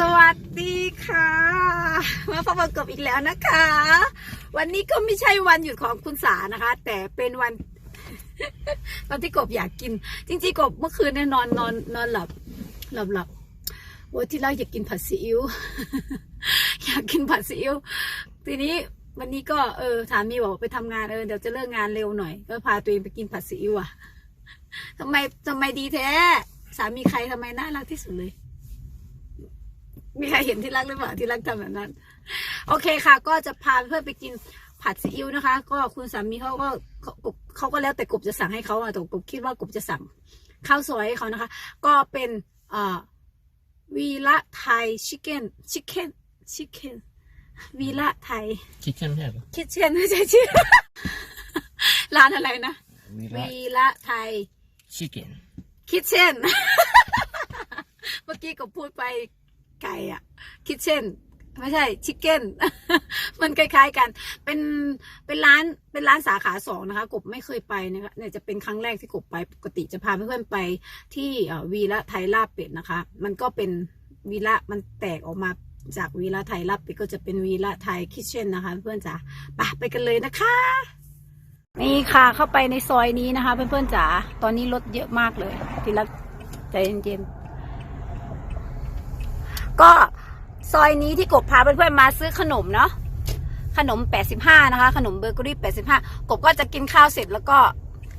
สวัสดีค่ะ มาพบกับอีกแล้วนะคะ วันนี้ก็ไม่ใช่วันหยุดของคุณสานะคะ แต่เป็นวันวันที่กบอยากกิน จริงๆกบเมื่อคืนเนี่ยนอนนอนนอนหลับ หลับหลับโอ้ที่แรกอยากกินผัดซีอิ๊วอยากกินผัดซีอิ๊วทีนี้วันนี้ก็เออสามีบอกไปทำงานเออเดี๋ยวจะเลิกงานเร็วหน่อย ก็พาตัวเองไปกินผัดซีอิ๊วอะทำไมทำไมดีแท้สามีใครทำไมน่ารักที่สุดเลย มีใครเห็นที่รักหรือเปล่าที่รักทำแบบนั้น โอเคค่ะ ก็จะพาเพื่อนไปกินผัดซีอิ๊วนะคะ ก็คุณสามีเขาก็เขากบเขาก็แล้วแต่กบจะสั่งให้เขาอะแต่กบคิดว่ากบจะสั่งข้าวซอยให้เขานะคะ ก็เป็นเอ่อวีละไทยชิคเก้นชิคเก้นชิคเก้นวีละไทยคิดเช่นไม่ใช่เหรอคิดเช่นไม่ใช่ชื่อ ร้านอะไรนะวีระวีละไทย ชิคเก้น คิดเช่น เมื่อกี้ก็พูดไป ไก่อะคิดเช่นไม่ใช่ชิคเก้น มันคล้าย ๆกัน เป็นเป็นร้านเป็นร้านสาขาสองนะคะ กบไม่เคยไปนะคะเนี่ยจะเป็นครั้งแรกที่กบไปปกติจะพาเพื่อนๆไปที่วีละไทยลาบเป็ดนะคะ มันก็เป็นวีละมันแตกออกมาจากวีละไทยลาบเป็ดก็จะเป็นวีละไทยคิทเช่นนะคะ เพื่อนจ๋าไปไปกันเลยนะคะ นี่ค่ะเข้าไปในซอยนี้นะคะ เพื่อนๆจ๋าตอนนี้รถเยอะมากเลยทีละใจเย็นๆ ก็ซอยนี้ที่กบพาเพื่อนๆมาซื้อขนมเนาะขนม 85 นะคะ ขนมเบเกอรี่ 85 กบก็จะกินข้าวเสร็จแล้วก็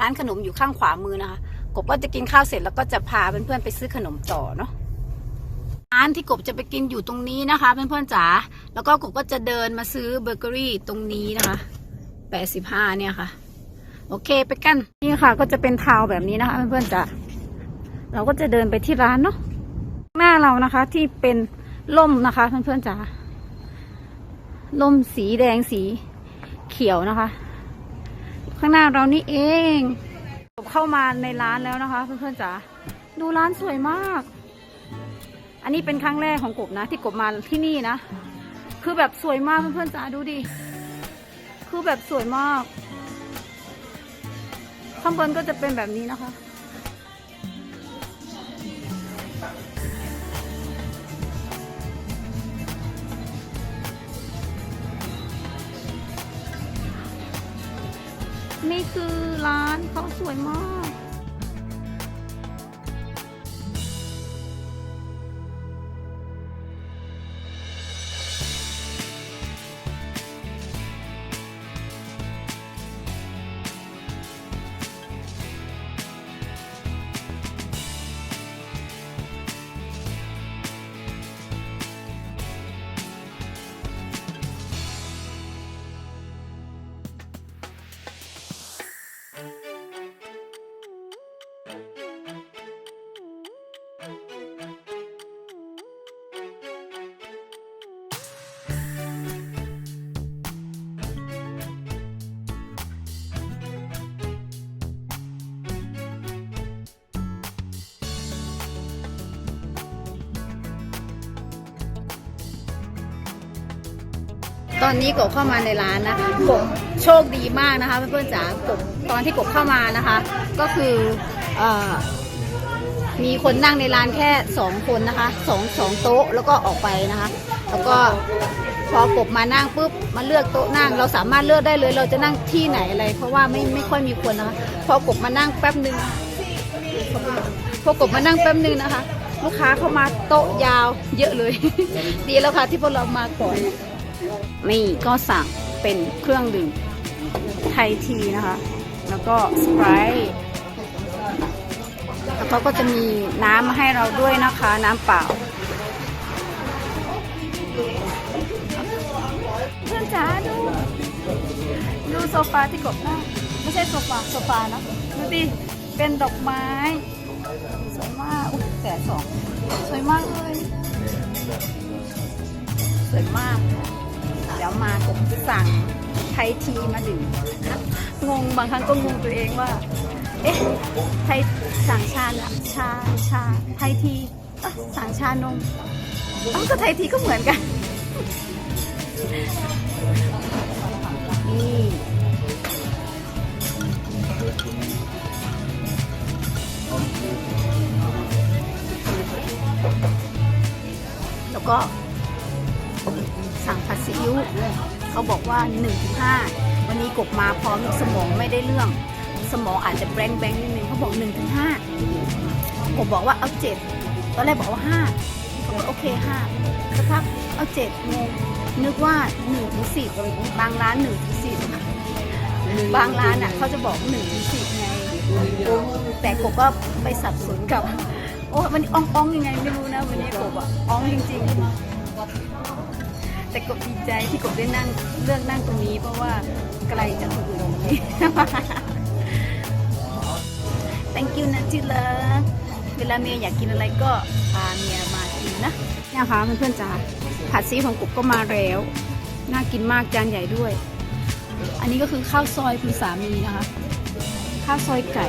ร้านขนมอยู่ข้างขวามือนะคะ กบก็จะกินข้าวเสร็จแล้วก็จะพาเพื่อนๆไปซื้อขนมต่อเนาะร้านที่กบจะไปกินอยู่ตรงนี้นะคะเพื่อนๆจ๋าแล้วก็กบก็จะเดินมาซื้อเบเกอรี่ตรงนี้นะคะ 85 เนี่ยค่ะ โอเคไปกันนี่ค่ะ ก็จะเป็นทาวแบบนี้นะคะเพื่อนๆจ๋าเราก็จะเดินไปที่ร้านเนาะ หน้าเรานะคะที่เป็นล่มนะคะเพื่อนๆจ๋าล่มสีแดงสีเขียวนะคะ ข้างหน้าเรานี่เองเข้ามาในร้านแล้วนะคะ เพื่อนๆจ๋าดูร้านสวยมาก อันนี้เป็นครั้งแรกของกบนะ ที่กบมาที่นี่นะ คือแบบสวยมากเพื่อนๆจ๋าดูดิคือแบบสวยมาก ข้างบนก็จะเป็นแบบนี้นะคะ นี่คือร้านเขาสวยมาก ตอนนี้กบเข้ามาในร้านนะกบโชคดีมากนะคะเพื่อนๆจ๋ากบตอนที่กบเข้ามานะคะ ก็คืออมีคนนั่งในร้านแค่สองคนนะคะสองสองโต๊ะแล้วก็ออกไปนะคะ แล้วก็พอกบมานั่งปุ๊บมาเลือกโต๊ะนั่ง เราสามารถเลือกได้เลย เราจะนั่งที่ไหนอะไร เพราะว่าไม่ไม่ค่อยมีคนนะคะพอกบมานั่งแป๊บหนึ่งพอกบมานั่งแป๊บหนึ่งนะคะ ลูกค้าเข้ามาโต๊ะยาวเยอะเลย ดีแล้วค่ะที่พวกเรามาก่อน นี่ก็สั่งเป็นเครื่องดื่มไทยทีนะคะ แล้วก็สไปร์แล้วเขาก็จะมีน้ำมาให้เราด้วยนะคะ น้ำเปล่า เพื่อนจ๋าดู ดูโซฟาที่กบนั่งไม่ใช่โซฟาโซฟานะดูดิเป็นดอกไม้สวยมากอุ้ยแสนสองสวยมากเลย สวยมาก เดี๋ยวมาผมสั่งไทยทีมาดื่มงงบางครั้งก็งงตัวเองว่า เอ๊ะไทยสั่งชาอชาชาไทยทีสั่งชานมอ้าวก็ไทยทีก็เหมือนกัน นี่แล้วก็ ซีอิ๊วเขาบอกว่า1นถึงหวันนี้กบมาพร้อมสมองไม่ได้เรื่อง สมองอาจจะแบงแบงนิดนึงเขาบอก1นถึงห้ากบบอกว่าเอาเจ็ดตอนแรกบอกว่าห้าผมก็โอเคห้าสักพักเอาเจ็ดงงนึกว่า1นถึงสิบางร้าน1นถึงสิบางร้านอะเขาจะบอก1นถึงสิไงแต่กบก็ไปสับสนกับโอ้วันนี้อ่องอ่องยังไงไม่รู้นะวันนี้กบอะอ่องจริง ๆ แต่กบดีใจที่กบได้นั่งเลือกนั่งตรงนี้เพราะว่าไกลจากคนอื่นตรงนี้ thank you นะที่รักเวลาเมียอยากกินอะไรก็พาเมียมากินนะเนี่ยค่ะเพื่อนๆจ๋าผัดซีของกบก็มาแล้ว น่ากินมากจานใหญ่ด้วย อันนี้ก็คือข้าวซอยคุณสามีนะคะ ข้าวซอยไก่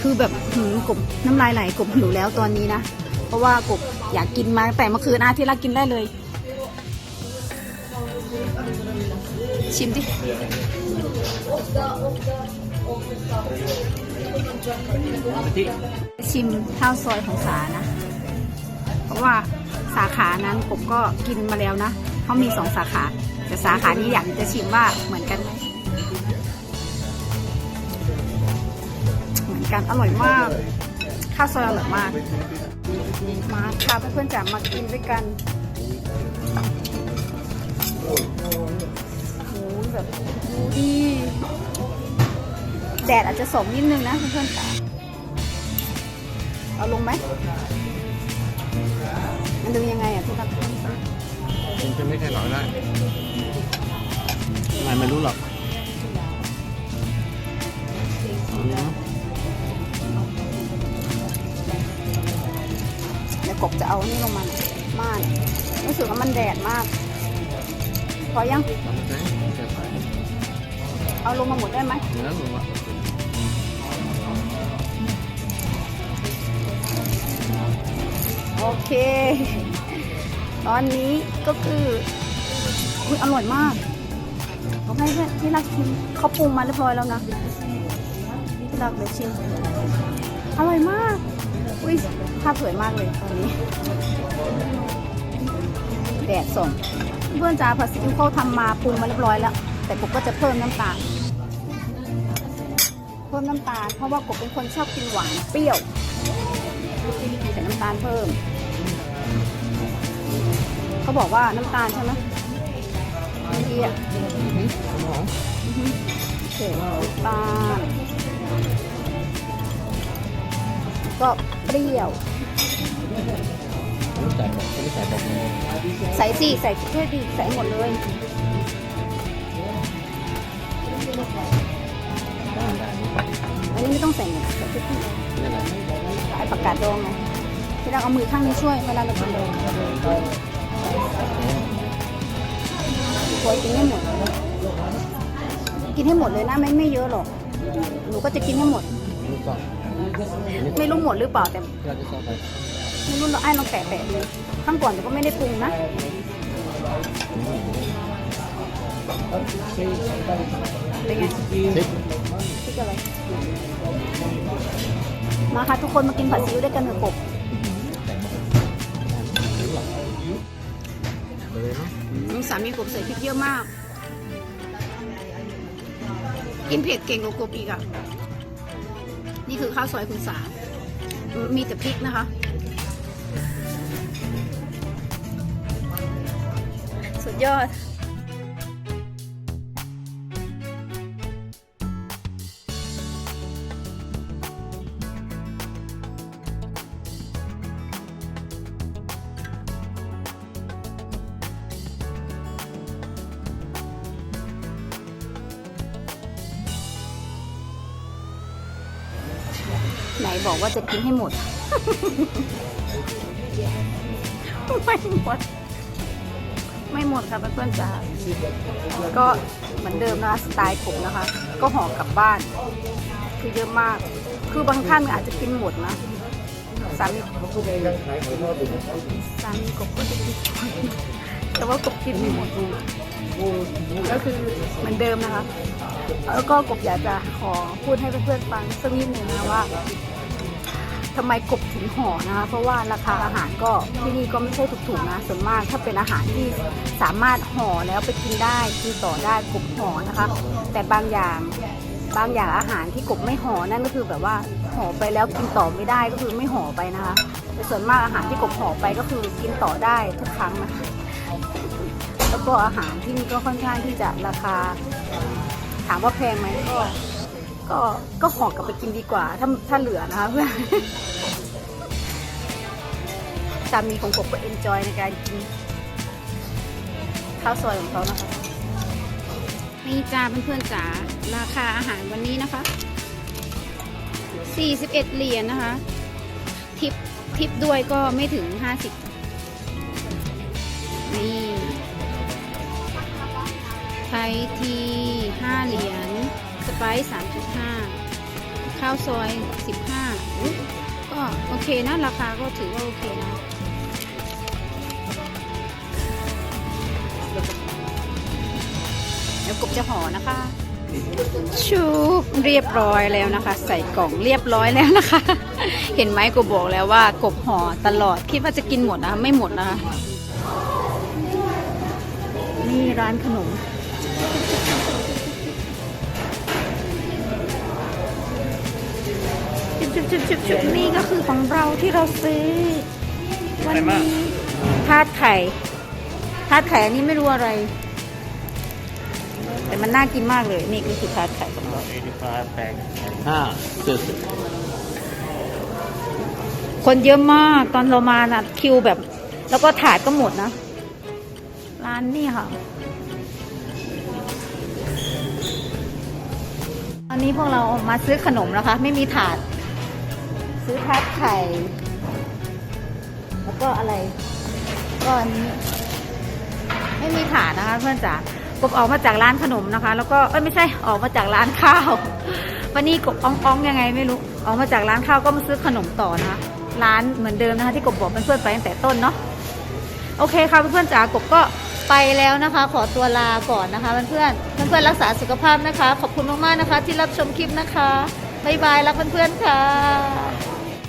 คือแบบหืมกบน้ำลายไหลกบหิวแล้วตอนนี้นะ เพราะว่ากบ อยากกินมาแต่เมื่อคืนอาที่รักกินได้เลย ชิมดิชิมข้าวซอยของสานะ เพราะว่าสาขานั้นกบก็กินมาแล้วนะเขามีสองสาขา แต่สาขานี้อยากจะชิมว่าเหมือนกันไหมเหมือนกันอร่อยมาก ข้าวซอยอร่อยมาก มาค่ะเพื่อนๆจ๋ามากินด้วยกันโอ้โหแบบดูดีแดดอาจจะสมนิดนึงนะเพื่อนๆจ๋าเอาลงไหมมันดูยังไงอะทุกท่านมันจะไม่ใช่หรอกได้ไม่ไม่รู้หรอก กบจะเอานี่ลงมานม่านรู้สึกว่ามันแดดมาก พอยัง เอาลงมาหมดได้ไหมโอเค ตอนนี้ก็คืออุ๊ยอร่อยมากเขาให้ที่รักชิมเขาปรุงมาเรียบร้อยแล้วนะที่รักเดี๋ยวชิม อร่อยมาก อุ้ยภาพสวยมากเลยตอนนี้ แดดส่องเพื่อนจ้าผัดซีอิ๊วเขาทำมาปรุงมาเรียบร้อยแล้ว แต่กบก็จะเพิ่มน้ำตาล เพิ่มน้ำตาล เพราะว่ากบเป็นคนชอบกินหวานเปรี้ยวใส่น้ำตาลเพิ่ม เขาบอกว่าน้ำตาลใช่ไหมบางทีอะหอเศษน้ำตาล ก็เปรี้ยวไม่ใส่บอกไม่ใส่บอกเลยใส่สิใส่ช่วยดีใส่หมดเลยอันนี้ไม่ต้องใส่หมดใส่แค่ครึ่งเดียวนั่นแหละไอ้ผักกาดดองไงที่เราเอามือข้างนี้ช่วยเวลาเรากินเลยโวยกินให้หมดกินให้หมดเลยนะไม่ไม่เยอะหรอกหนูก็จะกินให้หมดนี่ก็อันนี้ ไม่รู้หมดหรือเปล่าแต่เราจะใส่ไม่รู้เราไอ้ลองแตะแตะเลยข้างก่อนแต่ก็ไม่ได้ปรุงนะเป็นไงซิกพริกอะไรมาค่ะทุกคนมากินผัดซีอิ๊วด้วยกันเถอะกบรู้อกเลยเนาะอืมสามีกบใส่พริกเยอะมาก กินเผ็ดเก่งกว่ากบอีกอะ นี่คือข้าวซอยคุณสา มีแต่พริกนะคะ สุดยอด ไหนบอกว่าจะกินให้หมด ไม่หมด ไม่หมดค่ะเพื่อนๆจ๋าก็เหมือนเดิมนะคะสไตล์ผมนะคะ ก็ห่อกลับบ้าน คือเยอะมาก คือบางท่านอาจจะกินหมดนะสามีสามีกบก็จะกินแต่ว่ากบกินไม่หมดก็คือเหมือนเดิมนะคะ แล้วก็กบอยากจะขอพูดให้เพื่อนๆฟังสักนิดหนึ่งนะว่า ทำไมกบถึงห่อนะคะ เพราะว่าราคาอาหารก็ที่นี่ก็ไม่ใช่ถูกๆนะส่วนมากถ้าเป็นอาหารที่สามารถห่อแล้วไปกินได้กินต่อได้กบห่อนะคะ แต่บางอย่างบางอย่างอาหารที่กบไม่ห่อนั่นก็คือแบบว่าห่อไปแล้วกินต่อไม่ได้ก็คือไม่ห่อไปนะคะแต่ส่วนมากอาหารที่กบห่อไปก็คือกินต่อได้ทุกครั้งนะคะแล้วก็อาหารที่นี่ก็ค่อนข้างที่จะราคา ถามว่าแพงไหมก็ ก็ก็ห่อกลับไปกินดีกว่า ถ้าถ้าเหลือนะคะเพื่อนสามีของผมก็เอนจอยในการกินข้าวซอยของเขานะคะนี่จ้าเพื่อนๆจ๋าราคาอาหารวันนี้นะคะ 41 เหรียญนะคะ ทิปทิปด้วยก็ไม่ถึง 50 นี่ไทยที 5 เหรียญ ไปซ์3.5 ข้าวซอย 15 ก็โอเคนะ ราคาก็ถือว่าโอเคนะเดี๋ยวกบจะห่อนะคะชูเรียบร้อยแล้วนะคะ ใส่กล่องเรียบร้อยแล้วนะคะ เห็นไหมกบบอกแล้วว่ากบห่อตลอดคิดว่าจะกินหมดนะคะไม่หมดนะคะนี่ร้านขนม จุบจุบจุบนี่ก็คือของเราที่เราซื้อ วันนี้ทาดไข่ทาดไข่อันนี้ไม่รู้อะไร แต่มันน่ากินมากเลย นี่ก็คือทาดไข่ของเรา85แปห้าเจ็ดสิบคนเยอะมากตอนเรามานะคิวแบบ แล้วก็ถาดก็หมดนะ ร้านนี่ค่ะตอนนี้พวกเรามาซื้อขนมนะคะ ไม่มีถาด ซื้อทาดไข่ แล้วก็อะไรก็อันนี้ ไม่มีถาดนะคะเพื่อนจ๋ากบออกมาจากร้านขนมนะคะ แล้วก็เอ้ยไม่ใช่ออกมาจากร้านข้าว วันนี้กบอ่องๆยังไงไม่รู้ออกมาจากร้านข้าวก็มาซื้อขนมต่อนะคะร้านเหมือนเดิมนะคะที่กบบอกเพื่อนๆไปตั้งแต่ต้นเนาะโอเคค่ะเพื่อนๆจ๋ากบก็ไปแล้วนะคะ ขอตัวลาก่อนนะคะเพื่อนๆเพื่อนๆรักษาสุขภาพนะคะ ขอบคุณมากๆนะคะ ที่รับชมคลิปนะคะบ๊ายบายรักเพื่อนๆค่ะ